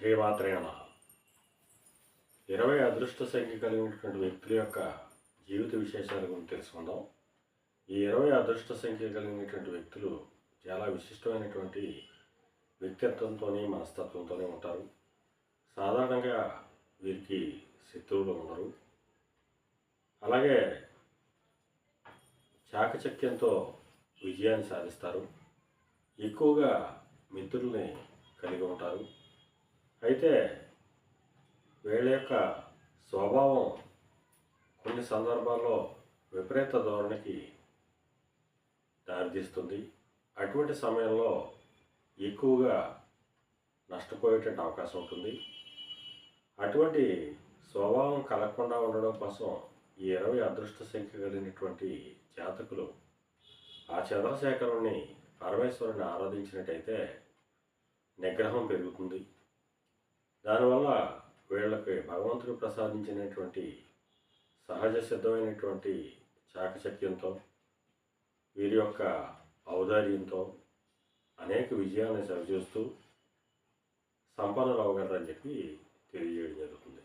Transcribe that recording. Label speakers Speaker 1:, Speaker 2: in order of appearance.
Speaker 1: శ్రీమాత్రే నమ. ఇరవై అదృష్ట సంఖ్య కలిగినటువంటి వ్యక్తుల యొక్క జీవిత విశేషాల గురించి తెలుసుకుందాం. ఈ ఇరవై అదృష్ట సంఖ్య కలిగినటువంటి వ్యక్తులు చాలా విశిష్టమైనటువంటి వ్యక్తిత్వంతోనే మనస్తత్వంతోనే ఉంటారు. సాధారణంగా వీరికి శత్రువులు ఉండరు. అలాగే చాకచక్యంతో విజయాన్ని సాధిస్తారు. ఎక్కువగా మిత్రుల్ని కలిగి ఉంటారు. అయితే వీళ్ళ యొక్క స్వభావం కొన్ని సందర్భాల్లో విపరీత ధోరణికి దారితీస్తుంది. అటువంటి సమయంలో ఎక్కువగా నష్టపోయేటువంటి అవకాశం ఉంటుంది. అటువంటి స్వభావం కలగకుండా ఉండడం కోసం ఈ ఇరవై అదృష్ట సంఖ్య కలిగినటువంటి జాతకులు ఆ చంద్రశేఖరుని పరమేశ్వరుని ఆరాధించినట్టయితే నిగ్రహం పెరుగుతుంది. దానివల్ల వీళ్ళకి భగవంతుడు ప్రసాదించినటువంటి సహజ సిద్ధమైనటువంటి చాకచక్యంతో వీరి యొక్క ఔదార్యంతో అనేక విజయాన్ని సరిచూస్తూ సంపన్నులు అవగలరని చెప్పి తెలియజేయడం జరుగుతుంది.